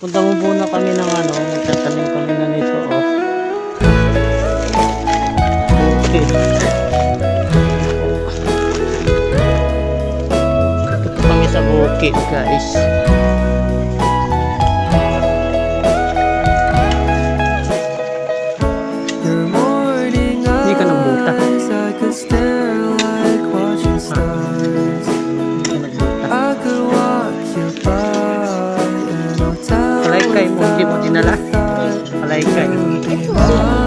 Punta mo muna kami ng ano, magtatanim kami na nito. Oh. Okay. Dito kami sa bukid guys. Hindi ka like watching stars. Hindi ka nagbuta. I Palaykay mo, hindi mo dinala. be mine.